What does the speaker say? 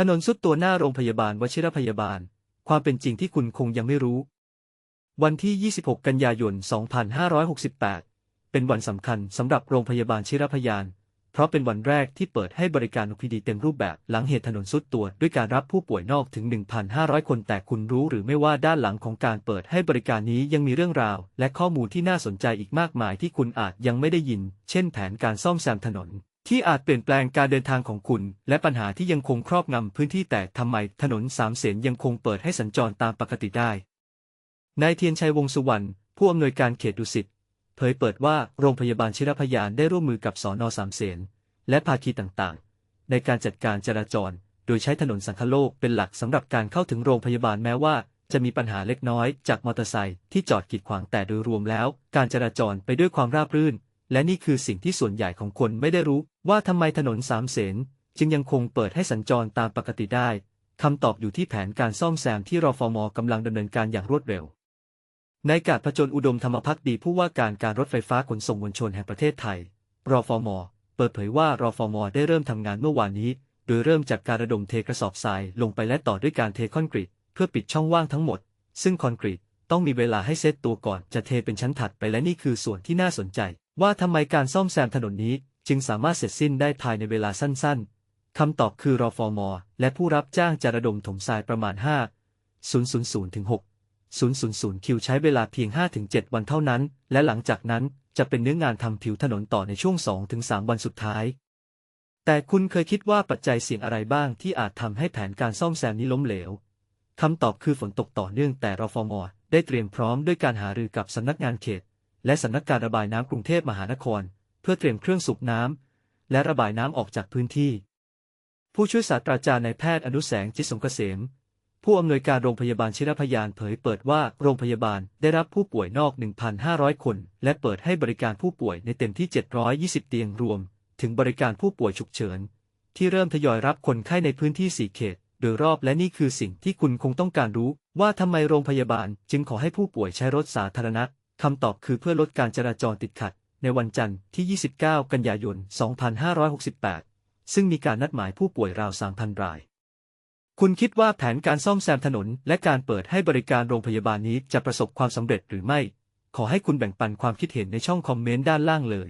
ถนนสุดตัวหน้าโรงพยาบาลวชิรพยาบาล ความเป็นจริงที่คุณคงยังไม่รู้ วันที่ 26 กันยายน 2568 เป็นวันสำคัญสำหรับโรงพยาบาลชิรพยาน เพราะเป็นวันแรกที่เปิดให้บริการ OPD เต็มรูปแบบหลังเหตุถนนสุดตัวด้วยการรับผู้ป่วยนอกถึง 1,500 คนแต่คุณรู้หรือไม่ว่าด้านหลังของการเปิดให้บริการนี้ยังมีเรื่องราว และข้อมูลที่น่าสนใจอีกมากมายที่คุณอาจยังไม่ได้ยิน เช่น แผนการซ่อมแซมถนน ที่อาจเปลี่ยนแปลงการเดินทางของคุณ และปัญหาที่ยังคงครอบงำพื้นที่แต่ทำไมถนนสามเสนยังคงเปิดให้สัญจรตามปกติได้ นายเทียนชัยวงสุวรรณผู้อำนวยการเขตดุสิตเผยเปิดว่าโรงพยาบาลชิรพยานได้ร่วมมือกับสอนอสามเสนและภาคีต่างๆ ในการจัดการจราจร โดยใช้ถนนสังคโลกเป็นหลักสำหรับการเข้าถึงโรงพยาบาลแม้ว่า จะมีปัญหาเล็กน้อยจากมอเตอร์ไซค์ที่จอดกีดขวางแต่โดยรวมแล้ว การจราจรไปด้วยความราบรื่น และนี่คือสิ่งที่ส่วนใหญ่ของคนไม่ได้รู้ ว่าทำไมถนนสามเสนจึงยังคงเปิดให้สัญจรตามปกติได้คำตอบอยู่ที่แผนการซ่อมแซมที่รอฟอมอกำลังดำเนินการอย่างรวดเร็วในกาดผจญอุดมธรรมพักดีผู้ว่าการการรถไฟฟ้าขนส่งมวลชนแห่งประเทศไทย รอฟอมอ เปิดเผยว่ารอฟอมอได้เริ่มทำงานเมื่อวานนี้ โดยเริ่มจากการระดมเทกระสอบทรายลงไปและต่อด้วยการเทคอนกรีต เพื่อปิดช่องว่างทั้งหมด ซึ่งคอนกรีตต้องมีเวลาให้เซตตัวก่อนจะเทเป็นชั้นถัดไปและนี่คือส่วนที่น่าสนใจ ว่าทำไมการซ่อมแซมถนนนี้จึงสามารถเสร็จสิ้นได้ภายในเวลาสั้น ๆ คำตอบคือรอฟอมอและผู้รับจ้างจะระดมถมทรายประมาณ 5 000ถึง6 000 คิวใช้เวลาเพียง 5-7 วันเท่านั้น และหลังจากนั้นจะเป็นเนื้องานทำผิวถนนต่อในช่วง 2-3 วันสุดท้าย แต่คุณเคยคิดว่าปัจจัยเสี่ยงอะไรบ้างที่อาจทำให้แผนการซ่อมแซมนี้ล้มเหลวคำตอบคือฝนตกต่อเนื่องแต่รฟมได้เตรียมพร้อมด้วยการหารือกับสำนักงานเขต และสำนักการระบายน้ำกรุงเทพมหานคร เพื่อเตรียมเครื่องสูบน้ำและระบายน้ำออกจากพื้นที่ ผู้ช่วยศาสตราจารย์นายแพทย์อนุแสงจิตสงเกษม ผู้อำนวยการโรงพยาบาลชิรพยานเผยเปิดว่าโรงพยาบาลได้รับผู้ป่วยนอก 1,500 คน และเปิดให้บริการผู้ป่วยในเต็มที่ 720 เตียงรวม ถึงบริการผู้ป่วยฉุกเฉิน ที่เริ่มทยอยรับคนไข้ในพื้นที่4เขตโดยรอบและนี่คือสิ่งที่คุณคงต้องการรู้ ว่าทำไมโรงพยาบาลจึงขอให้ผู้ป่วยใช้รถสาธารณะ คำตอบคือเพื่อลดการจราจรติดขัด ในวันจันทร์ที่ 29 กันยายน 2568 ซึ่งมีการนัดหมายผู้ป่วยราว 3,000 ราย คุณคิดว่าแผนการซ่อมแซมถนน และการเปิดให้บริการโรงพยาบาลนี้จะประสบความสำเร็จหรือไม่ ขอให้คุณแบ่งปันความคิดเห็นในช่องคอมเมนต์ด้านล่างเลย